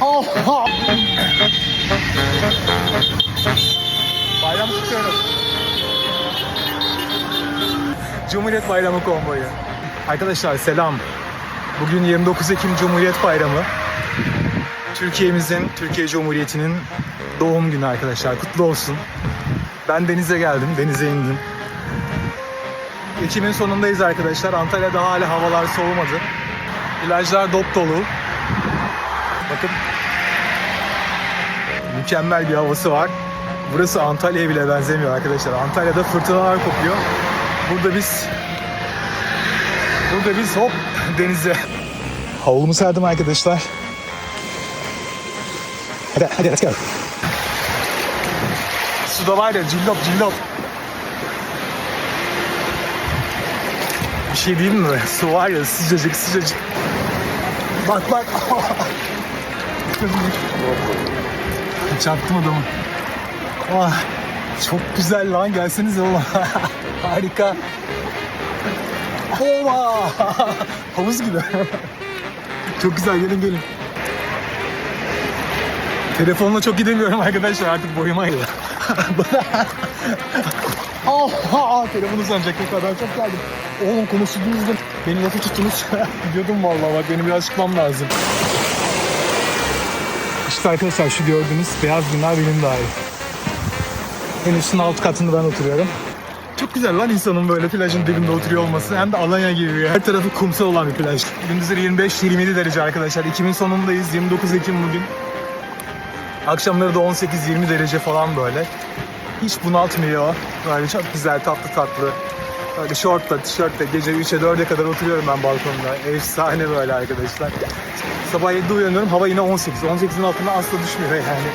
Allah! Bayram kutluyorum. Cumhuriyet Bayramı konvoyu. Arkadaşlar selam. Bugün 29 Ekim Cumhuriyet Bayramı. Türkiye'mizin, Türkiye Cumhuriyeti'nin doğum günü arkadaşlar. Kutlu olsun. Ben denize geldim, denize indim. Ekim'in sonundayız arkadaşlar. Antalya'da hala havalar soğumadı. Plajlar dop dolu. Bakın. Mükemmel bir havası var. Burası Antalya'ya bile benzemiyor arkadaşlar. Antalya'da fırtınalar kopuyor. Burada biz Burada biz hop denize. Havlumu serdim arkadaşlar. Hadi hadi let's go. Suda var ya cillop cillop. Bir şey diyeyim mi? Su var ya sıcacık sıcacık. Bak bak. Çarptım adamı. Ah, çok güzel lan gelsenize oğlum. Harika. Oha! Havuz gibi. çok güzel gelin gelin. Telefonla çok gidemiyorum arkadaşlar artık boyuma ayırdı. Oha! Telefonu sanacak o kadar çok geldim. Oğlum konuştuğunuzda beni lafı tuttunuz. Gidiyordum vallahi bak benim biraz çıkmam lazım. İşte arkadaşlar şu gördüğünüz beyaz bina benim daire. En üstün alt katında ben oturuyorum. Çok güzel lan insanın böyle plajın dibinde oturuyor olması. Hem de Alanya gibi. Her tarafı kumsal olan bir plaj. Gündüzleri 25-27 derece arkadaşlar. Ekim'in sonundayız. 29 Ekim bugün. Akşamları da 18-20 derece falan böyle. Hiç bunaltmıyor. Böyle çok güzel tatlı tatlı. Böyle şortla, tişörtle gece 3'e 4'e kadar oturuyorum ben balkonda. Efsane böyle arkadaşlar. Sabah 7'de uyanıyorum hava yine 18. 18'in altına asla düşmüyor yani.